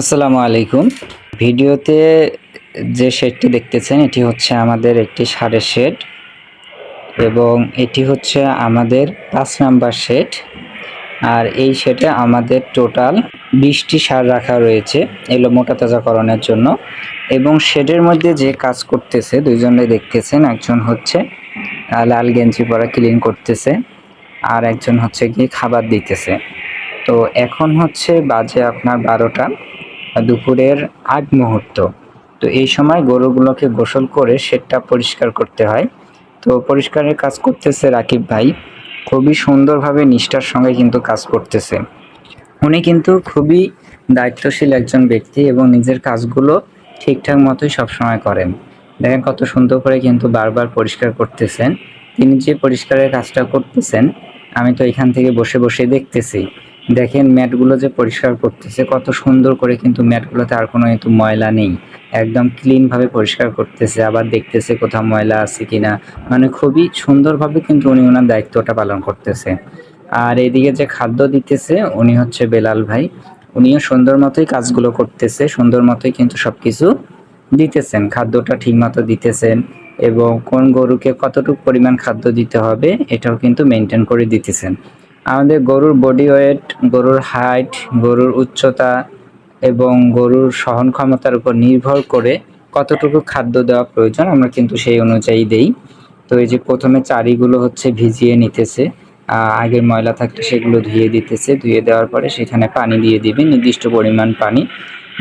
আসসালামু আলাইকুম। ভিডিওতে যে শেডটি দেখতেছেন, এটি হচ্ছে আমাদের একটি সারের শেড এবং এটি হচ্ছে আমাদের পাঁচ নাম্বার শেড। আর এই শেডে আমাদের টোটাল বিশটি সার রাখা রয়েছে এলো মোটা তাজাকরণের জন্য এবং শেডের মধ্যে যে কাজ করতেছে, দুইজনে দেখতেছেন, একজন হচ্ছে লাল গেঞ্জি পরা ক্লিন করতেছে আর একজন হচ্ছে গিয়ে খাবার দিতেছে। তো এখন হচ্ছে বাজে আপনার বারোটা। দুপুরের আগ মুহূর্ত। তো এই সময় গরুগুলোকে গোসল করে শেডটা পরিষ্কার করতে হয়। তো পরিষ্কারের কাজ করতেছে রাকিব ভাই। খুবই সুন্দরভাবে নিষ্ঠার সঙ্গে কিন্তু কাজ করতেছে। উনি কিন্তু খুবই দায়িত্বশীল একজন ব্যক্তি এবং নিজের কাজগুলো ঠিকঠাক মতোই সবসময় করেন। দেখেন কত সুন্দর করে কিন্তু বারবার পরিষ্কার করতেছেন। তিনি যে পরিষ্কারের কাজটা করতেছেন আমি তো এখান থেকে বসে বসে দেখতেছি। দেখেন, ম্যাটগুলো যে পরিষ্কার করতেছে, কত সুন্দর করে কিন্তু ম্যাটগুলোতে আর কোনো কিন্তু ময়লা নেই। একদম ক্লিনভাবে পরিষ্কার করতেছে, আবার দেখতেছে কোথাও ময়লা আছে কিনা। মানে খুবই সুন্দরভাবে কিন্তু উনি ওনার দায়িত্বটা পালন করতেছে। আর এদিকে যে খাদ্য দিতেছে, উনি হচ্ছে বেলাল ভাই। উনিও সুন্দর মতোই কাজগুলো করতেছে, সুন্দর মতোই কিন্তু সব কিছু দিতেছেন। খাদ্যটা ঠিক মতো দিতেছেন। এবং কোন গরুকে কতটুকু পরিমাণ খাদ্য দিতে হবে, এটাও কিন্তু মেনটেন করে দিতেছেন। আমাদের গরুর বডি ওয়েট গরুর হাইট গরুর উচ্চতা এবং গরুর সহন ক্ষমতার উপর নির্ভর করে কতটুকু খাদ্য দেওয়া প্রয়োজন, আমরা কিন্তু সেই অনুযায়ী দেই। তো এই যে প্রথমে চারিগুলো হচ্ছে ভিজিয়ে নিতেছে আগের ময়লা থাকলে সেগুলো ধুয়ে দিতেছে, ধুয়ে দেওয়ার পরে সেখানে পানি দিয়ে দিবে, নির্দিষ্ট পরিমাণ পানি।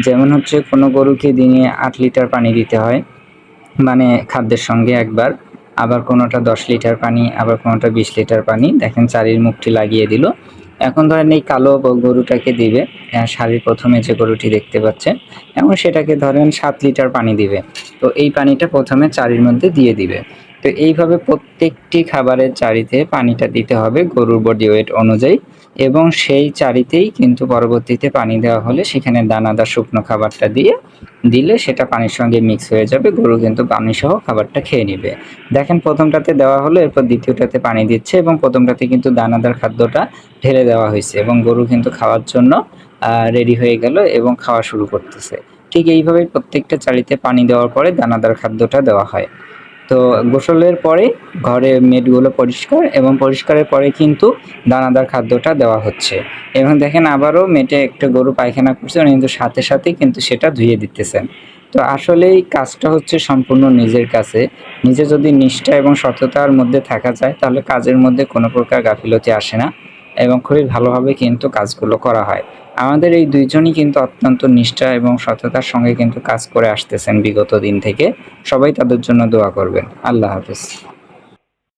যেমন হচ্ছে কোনো গরুকে দিনে আট লিটার পানি দিতে হয় মানে খাদ্যের সঙ্গে একবার, আবার কোনোটা দশ লিটার পানি, আবার কোনোটা বিশ লিটার পানি, দেখেন চারির মুখটি লাগিয়ে দিল। এখন ধরেন এই কালো গরুটাকে দিবে শাড়ির প্রথমে যে গরুটি দেখতে পাচ্ছেন, এখন সেটাকে ধরেন সাত লিটার পানি দিবে। তো এই পানিটা প্রথমে চারির মধ্যে দিয়ে দিবে। তো এইভাবে প্রত্যেকটি খাবারের চারিতে পানিটা দিতে হবে গরুর বডি ওয়েট অনুযায়ী। এবং সেই চারিতেই কিন্তু পরবর্তীতে পানি দেওয়া হলে সেখানে দানাদার শুকনো খাবারটা দিয়ে দিলে সেটা পানির সঙ্গে মিক্স হয়ে যাবে। গরু কিন্তু পানি সহ খাবারটা খেয়ে নেবে। দেখেন, প্রথমটাতে দেওয়া হলো, এরপর দ্বিতীয়টাতে পানি দিচ্ছে এবং প্রথমটাতে কিন্তু দানাদার খাদ্যটা ঢেলে দেওয়া হয়েছে এবং গরু কিন্তু খাওয়ার জন্য রেডি হয়ে গেল এবং খাওয়া শুরু করতেছে। ঠিক এইভাবে প্রত্যেকটা চারিতে পানি দেওয়ার পরে দানাদার খাদ্যটা দেওয়া হয়। তো গোসলের পরে ঘরে মেটগুলো পরিষ্কার এবং পরিষ্কারের পরে কিন্তু দানাদার খাদ্যটা দেওয়া হচ্ছে। এবং দেখেন আবারও মেটে একটা গরু পায়খানা করছে কিন্তু সাথে সাথে কিন্তু সেটা ধুয়ে দিতেছেন। তো আসলেই কাজটা হচ্ছে সম্পূর্ণ নিজের কাছে। নিজে যদি নিষ্ঠা এবং সততার মধ্যে থাকা যায়, তাহলে কাজের মধ্যে কোনো প্রকার গাফিলতি আসে না। এবং খুবই ভালোভাবে কিন্তু কাজগুলো করা হয়। আমাদের এই দুইজনই কিন্তু অত্যন্ত নিষ্ঠা এবং সততার সঙ্গে কিন্তু কাজ করে আসতেছেন বিগত দিন থেকে। সবাই তাদের জন্য দোয়া করবেন। আল্লাহ হাফিজ।